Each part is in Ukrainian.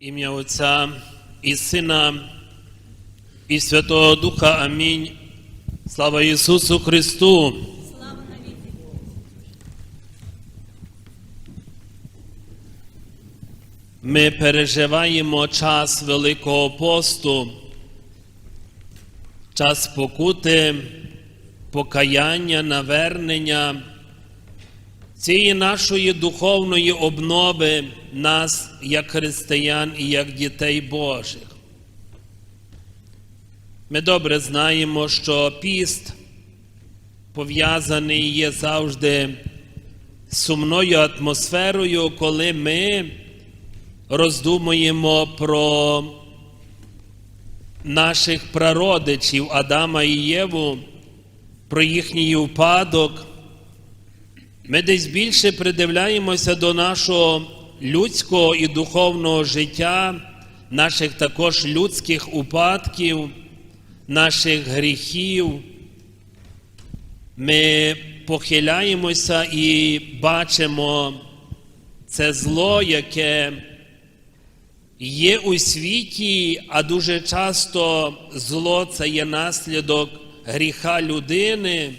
Ім'я Отця і Сина і Святого Духа. Амінь. Слава Ісусу Христу! Ми переживаємо час Великого посту, час покути, покаяння, навернення, цієї нашої духовної обнови нас як християн і як дітей Божих. Ми добре знаємо, що піст пов'язаний є завжди з сумною атмосферою, коли ми роздумуємо про наших прародичів Адама і Єву, про їхній упадок. Ми десь більше придивляємося до нашого людського і духовного життя, наших також людських упадків, наших гріхів. Ми похиляємося і бачимо це зло, яке є у світі, а дуже часто зло це є наслідок гріха людини.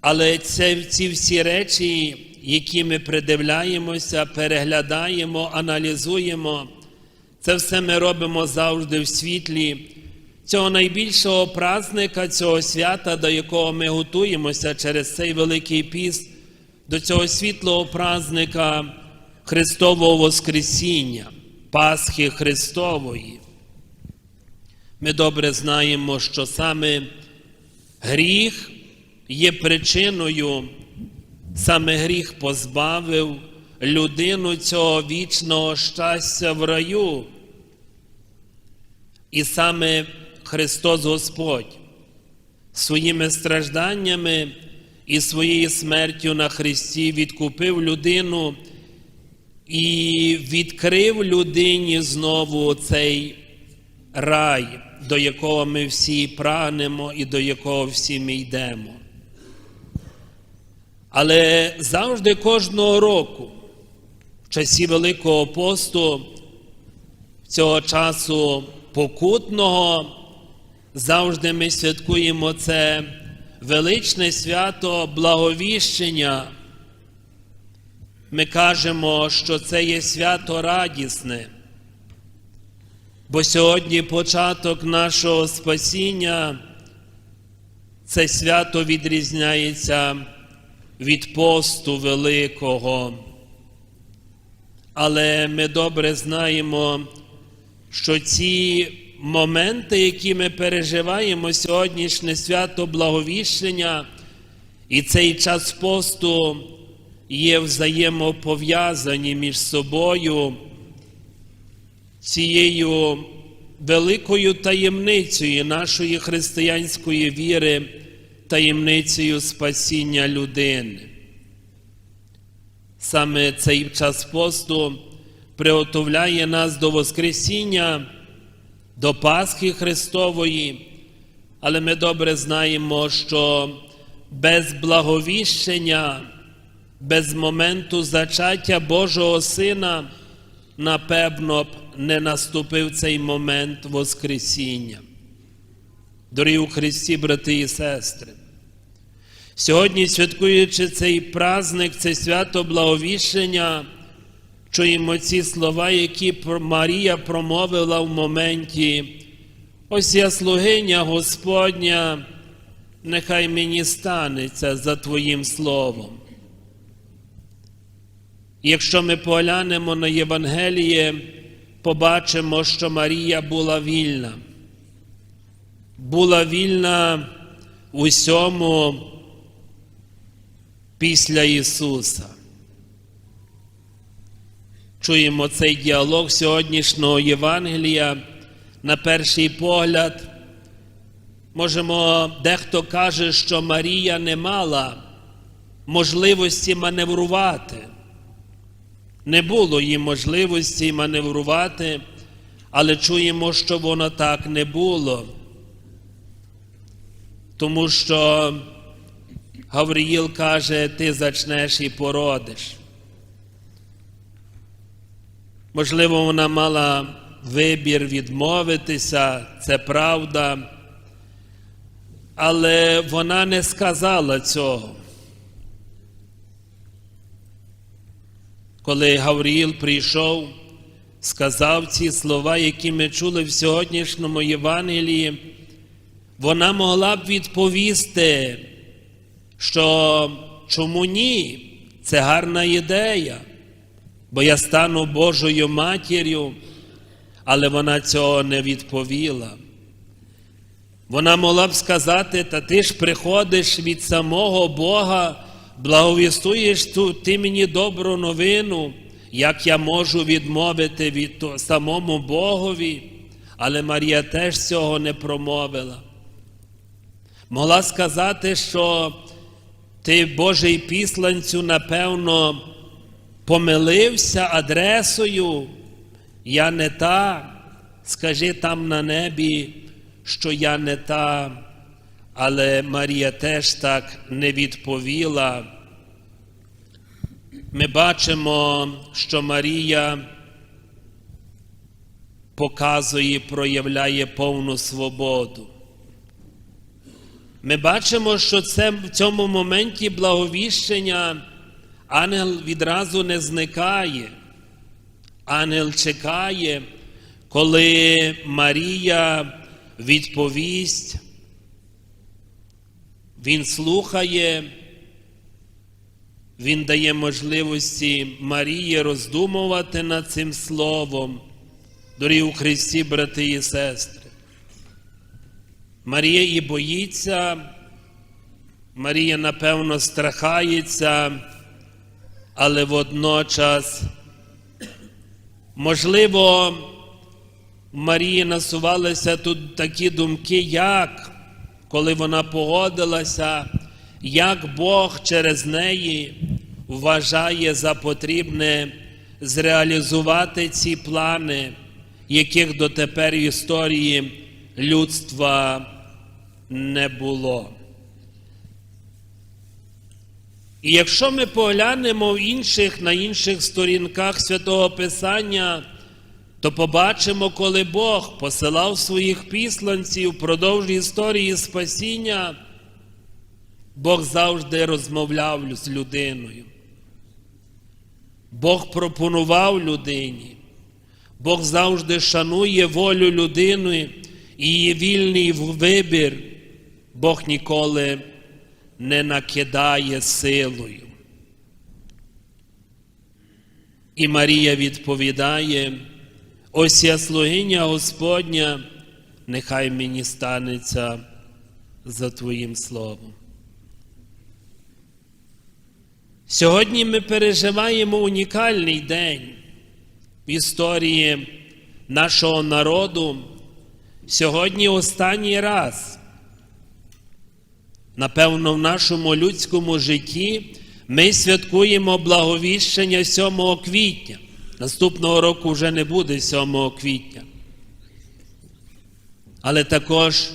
Але це ці всі речі, які ми придивляємося, переглядаємо, аналізуємо, це все ми робимо завжди в світлі цього найбільшого празника, цього свята, до якого ми готуємося через цей Великий піст, до цього світлого празника Христового Воскресіння, Пасхи Христової. Ми добре знаємо, що саме гріх є причиною, саме гріх позбавив людину цього вічного щастя в раю. І саме Христос Господь своїми стражданнями і своєю смертю на Христі відкупив людину і відкрив людині знову цей рай, до якого ми всі прагнемо і до якого всі ми йдемо. Але завжди кожного року, в часі Великого посту, цього часу покутного, завжди ми святкуємо це величне свято благовіщення. Ми кажемо, що це є свято радісне, бо сьогодні початок нашого спасіння, це свято відрізняється від посту великого. Але ми добре знаємо, що ці моменти, які ми переживаємо сьогоднішнє свято благовіщення, і цей час посту є взаємопов'язані між собою цією великою таємницею нашої християнської віри, таємницею спасіння людини. Саме цей час посту приготовляє нас до Воскресіння, до Пасхи Христової, але ми добре знаємо, що без благовіщення, без моменту зачаття Божого Сина, напевно б не наступив цей момент Воскресіння. Дорогі у Христі, брати і сестри. Сьогодні, святкуючи цей праздник, це свято благовіщення, чуємо ці слова, які Марія промовила в моменті. Ось я слугиня Господня, нехай мені станеться за Твоїм словом. Якщо ми поглянемо на Євангеліє, побачимо, що Марія була вільна. Була вільна усьому після Ісуса. Чуємо цей діалог сьогоднішнього Євангелія. На перший погляд, можемо, дехто каже, що Марія не мала можливості маневрувати. Не було їй можливості маневрувати, але чуємо, що воно так не було. Тому що Гавриїл каже, ти зачнеш і породиш. Можливо, вона мала вибір відмовитися, це правда, але вона не сказала цього. Коли Гавріл прийшов, сказав ці слова, які ми чули в сьогоднішньому Євангелії, вона могла б відповісти, що чому ні? Це гарна ідея, бо я стану Божою матір'ю, але вона цього не відповіла. Вона могла б сказати, та ти ж приходиш від самого Бога, благовістуєш ту, ти мені добру новину, як я можу відмовити від самому Богові, але Марія теж цього не промовила. Могла сказати, що ти, Божий післанцю, напевно, помилився адресою, я не та, скажи там на небі, що я не та, але Марія теж так не відповіла. Ми бачимо, що Марія показує, проявляє повну свободу. Ми бачимо, що це в цьому моменті благовіщення ангел відразу не зникає. Ангел чекає, коли Марія відповість, він слухає, він дає можливості Марії роздумувати над цим словом, дорогі у Христі, брати і сестри. Марія і боїться, Марія, напевно, страхається, але водночас, можливо, Марії насувалися тут такі думки, як коли вона погодилася, як Бог через неї вважає за потрібне зреалізувати ці плани, яких дотепер в історії людства не було. І якщо ми поглянемо в інших, на інших сторінках Святого Писання, то побачимо, коли Бог посилав своїх післанців впродовж історії спасіння, Бог завжди розмовляв з людиною. Бог пропонував людині, Бог завжди шанує волю людини і вільний вибір, Бог ніколи не накидає силою. І Марія відповідає, ось я слугиня Господня, нехай мені станеться за Твоїм словом. Сьогодні ми переживаємо унікальний день в історії нашого народу. Сьогодні останній раз, напевно, в нашому людському житті ми святкуємо благовіщення 7 квітня. Наступного року вже не буде 7 квітня. Але також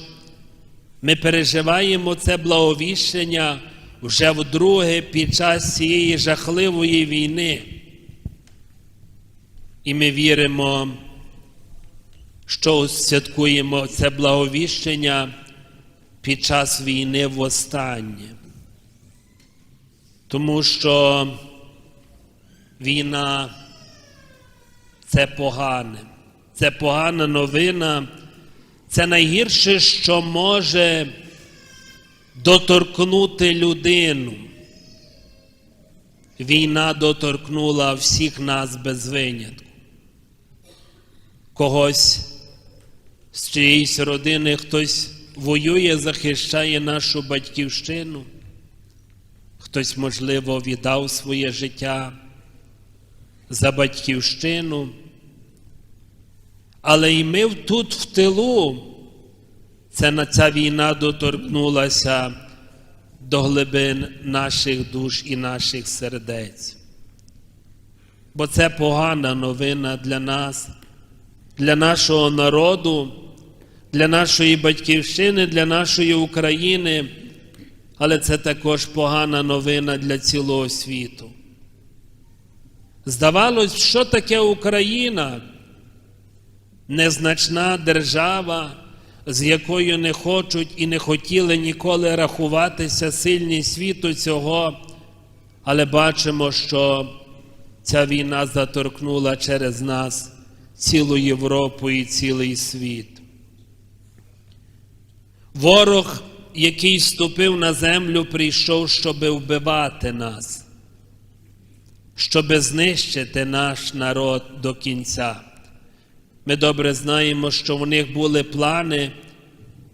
ми переживаємо це благовіщення вже вдруге під час цієї жахливої війни. І ми віримо, що святкуємо це благовіщення під час війни востаннє. Тому що війна це погане, це погана новина, це найгірше, що може доторкнути людину. Війна доторкнула всіх нас без винятку. Когось з чиєїсь родини хтось воює, захищає нашу батьківщину, хтось, можливо, віддав своє життя за батьківщину. Але і ми тут в тилу, це на ця війна доторкнулася до глибин наших душ і наших сердець. Бо це погана новина для нас, для нашого народу, для нашої батьківщини, для нашої України, але це також погана новина для цілого світу. Здавалось, що таке Україна? Незначна держава, з якою не хочуть і не хотіли ніколи рахуватися сильні світу цього, але бачимо, що ця війна заторкнула через нас цілу Європу і цілий світ. Ворог, який ступив на землю, прийшов, щоб вбивати нас, щоб знищити наш народ до кінця. Ми добре знаємо, що в них були плани,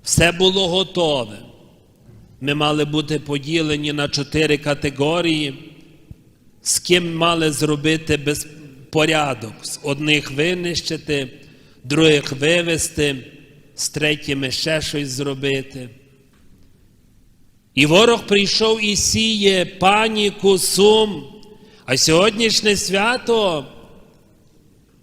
все було готове. Ми мали бути поділені на чотири категорії, з ким мали зробити безпорядок, з одних винищити, других вивести, з третіми ще щось зробити. І ворог прийшов і сіє паніку, сум. А сьогоднішнє свято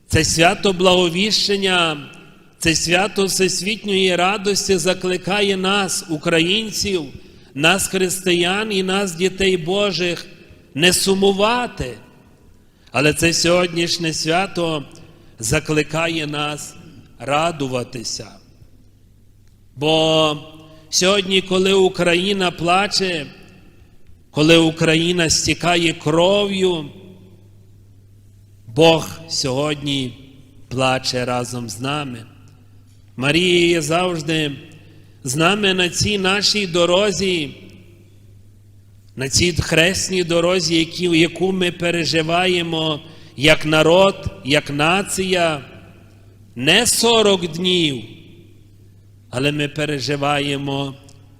це свято благовіщення, це свято всесвітньої радості закликає нас, українців, нас, християн і нас, дітей Божих, не сумувати. Але це сьогоднішнє свято закликає нас радуватися. Бо сьогодні, коли Україна плаче, коли Україна стікає кров'ю, Бог сьогодні плаче разом з нами. Марія є завжди з нами на цій нашій дорозі, на цій хресній дорозі, яку ми переживаємо як народ, як нація, не 40 днів, але ми переживаємо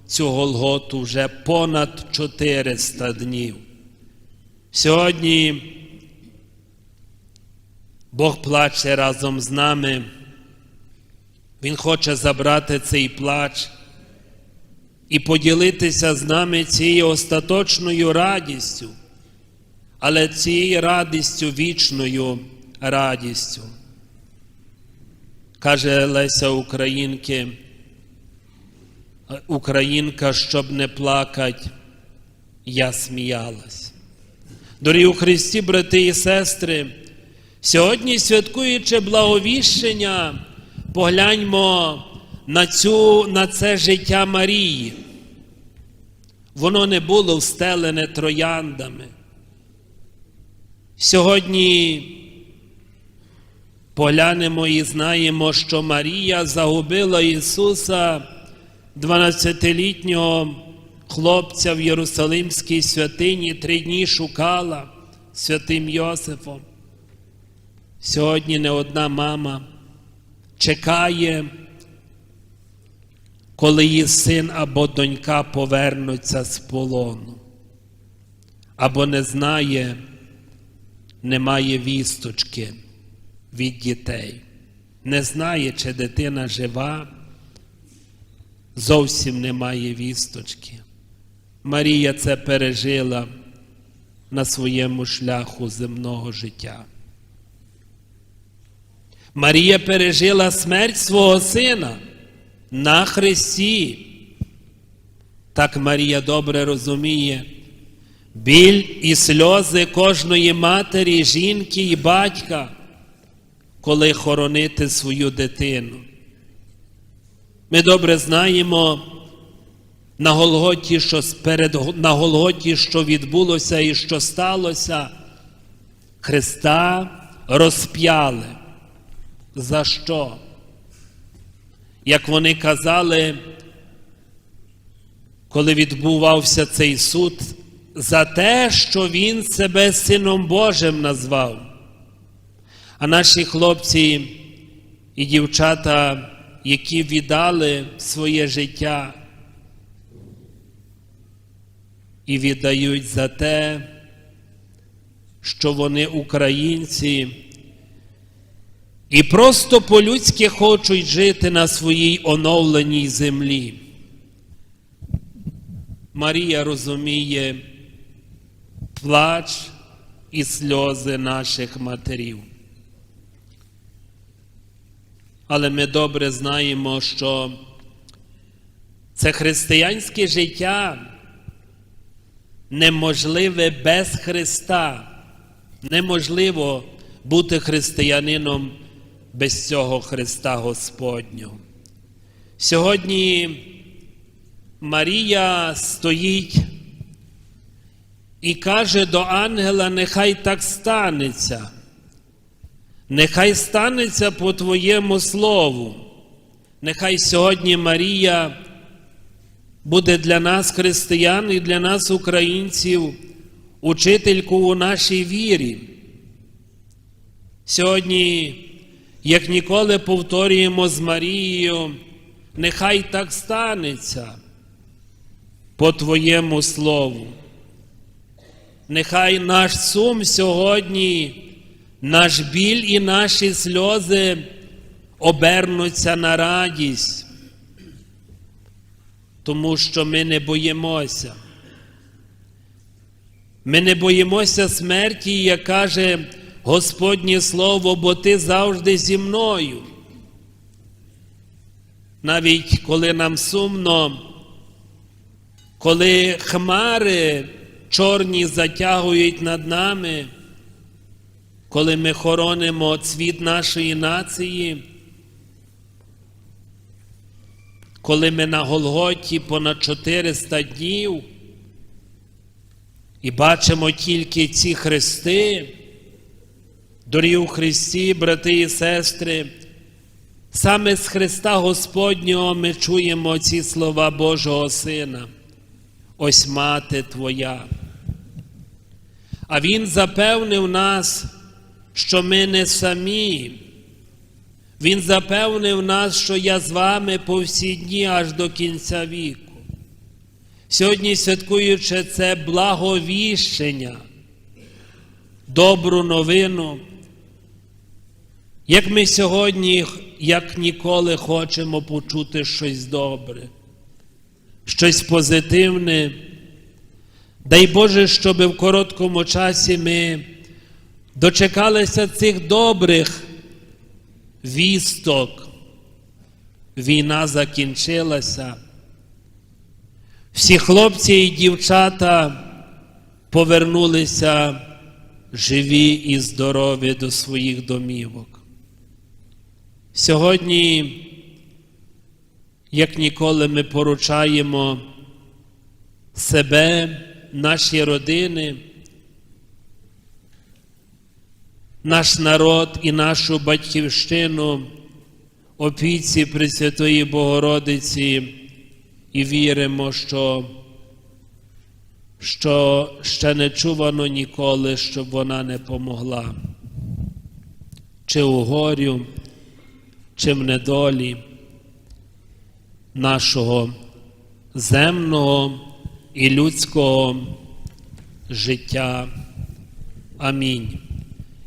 цю Голготу вже понад 400 днів. Сьогодні Бог плаче разом з нами. Він хоче забрати цей плач і поділитися з нами цією остаточною радістю, але цією радістю вічною радістю. Каже Леся Українки, Українка, щоб не плакать, я сміялась. Дорогі у Христі, брати і сестри, сьогодні, святкуючи благовіщення, погляньмо на, цю, на це життя Марії. Воно не було встелене трояндами. Сьогодні поглянемо і знаємо, що Марія загубила Ісуса, 12-літнього хлопця в Єрусалимській святині, три дні шукала святим Йосифом. Сьогодні не одна мама чекає, коли її син або донька повернуться з полону, або не знає, немає вісточки від дітей, не знає, чи дитина жива, зовсім немає вісточки. Марія це пережила на своєму шляху земного життя. Марія пережила смерть свого сина на Христі. Так Марія добре розуміє біль і сльози кожної матері, жінки і батька, коли хоронити свою дитину. Ми добре знаємо на Голготі, що перед, на Голготі, що відбулося і що сталося, Христа розп'яли. За що? Як вони казали, коли відбувався цей суд, за те, що Він себе Сином Божим назвав. А наші хлопці і дівчата, які віддали своє життя і віддають за те, що вони українці. І просто по-людськи хочуть жити на своїй оновленій землі. Марія розуміє плач і сльози наших матерів. Але ми добре знаємо, що це християнське життя неможливе без Христа. Неможливо бути християнином без цього Христа Господнього. Сьогодні Марія стоїть і каже до ангела: нехай так станеться, нехай станеться по Твоєму слову. Нехай сьогодні Марія буде для нас, християн, і для нас, українців, учительку у нашій вірі. Сьогодні, як ніколи, повторюємо з Марією, нехай так станеться по Твоєму слову. Нехай наш сум сьогодні, наш біль і наші сльози обернуться на радість, тому що ми не боїмося. Ми не боїмося смерті, як каже Господнє Слово, бо Ти завжди зі мною. Навіть коли нам сумно, коли хмари чорні затягують над нами, коли ми хоронимо цвіт нашої нації, коли ми на Голготі понад 400 днів і бачимо тільки ці хрести, дорогі у Христі, брати і сестри, саме з Христа Господнього ми чуємо ці слова Божого Сина. Ось мати Твоя. А Він запевнив нас, що ми не самі. Він запевнив нас, що я з вами по всі дні аж до кінця віку. Сьогодні, святкуючи це благовіщення, добру новину, як ми сьогодні, як ніколи, хочемо почути щось добре, щось позитивне. Дай Боже, щоб в короткому часі ми дочекалися цих добрих вісток. Війна закінчилася. Всі хлопці і дівчата повернулися живі і здорові до своїх домівок. Сьогодні, як ніколи, ми поручаємо себе, наші родини, наш народ і нашу батьківщину, опіці Пресвятої Богородиці і віримо, що, що ще не чувано ніколи, щоб вона не помогла. Чи у горю, чи в недолі нашого земного і людського життя. Амінь.